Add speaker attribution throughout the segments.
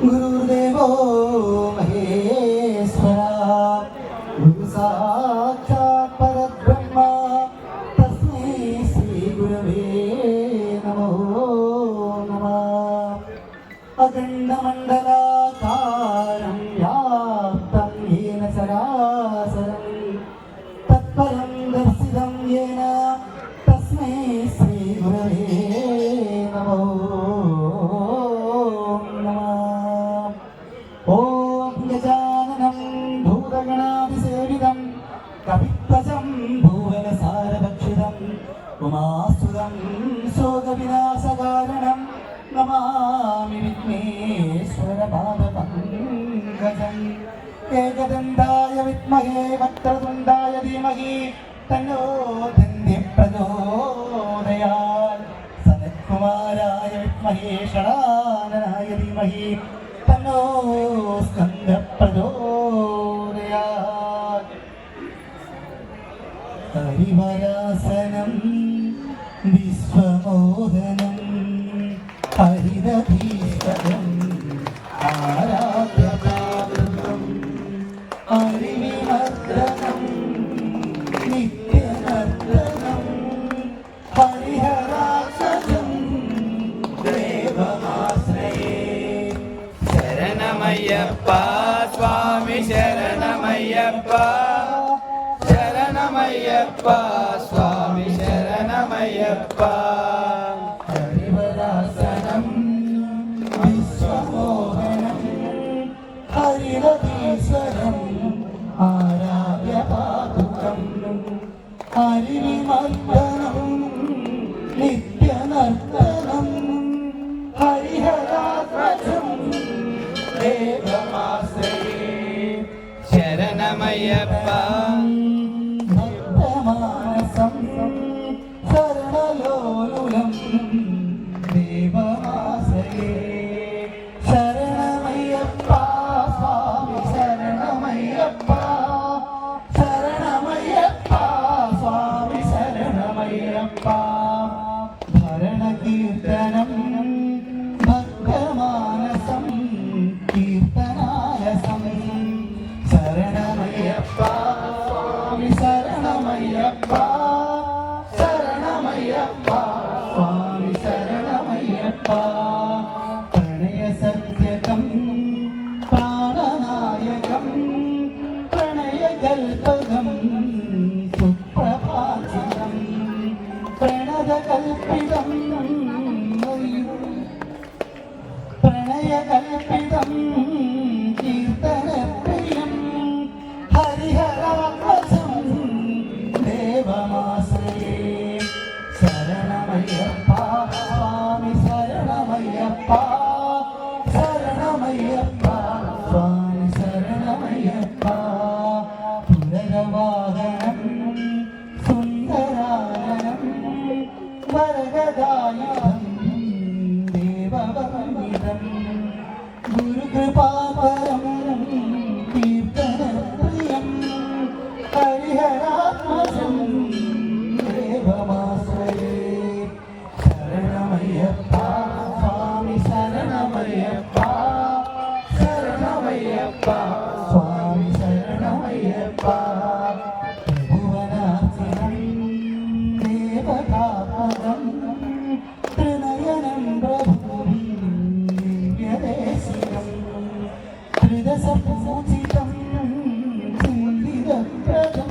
Speaker 1: గురుదేవో మహేశ్వర గురు సాక్షాత్ పరబ్రహ్మ తస్మై శ్రీ గురవే నమో నమ అఖండ మండలాకార ഏകദന്തായ വിത്മഹേ വക്രതുണ്ടായ ധീമഹി തന്നോ ദന്തി പ്രചോദയാൽ സനത്കുമാരായ വിത്മഹേ ഷടാനായ ധീമഹി തന്നോ സ്കന്ധ പ്രചോദ அறிவினர்த்தனம் நித்திய நர்த்தனம் பரிஹராசகம் தேவமாசிரே
Speaker 2: சரணமையப்பா சுவாமி சரணமையப்பா சுவாமி சரணமையப்பா അരുവി കേളപ്പ
Speaker 1: ഭരണകീർത്തനം ഭക്തമാനസം കീർത്തനാലസം
Speaker 2: ശരണമയ്യപ്പ സ്വാമി ശരണമയ്യപ്പ ശരണമയ്യപ്പ സ്വാമി ശരണമയ്യപ്പ
Speaker 1: I'm happy dum कृपापरमरं कीर्तनप्रियं हरिहरात्मजं देवमाश्रये
Speaker 2: शरणमय्यप्पा स्वामि शरणमय्यप्पा शरणमय्यप्पा
Speaker 1: ഹരിതസപൂജിതം കുന്തിരപ്രദം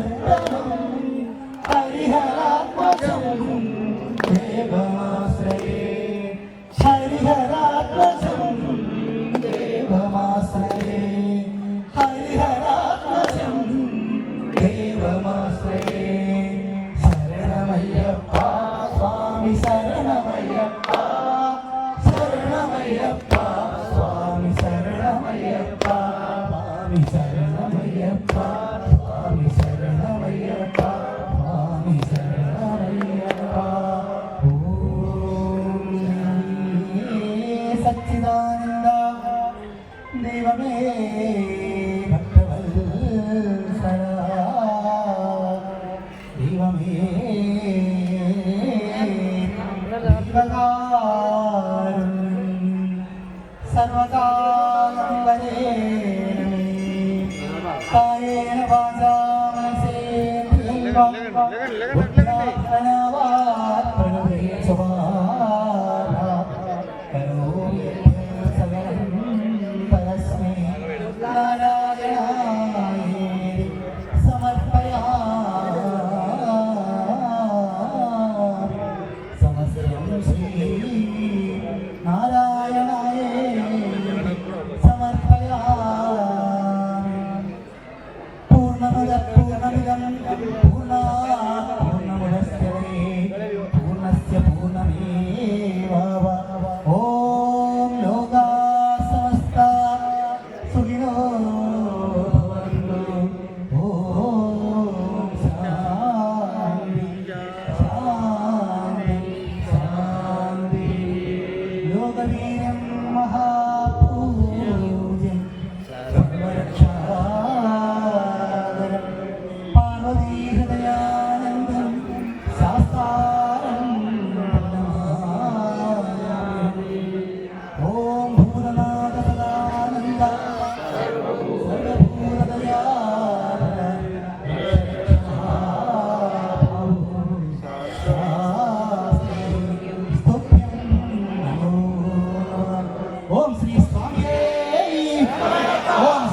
Speaker 1: Yeah. 啊。 와. 뭐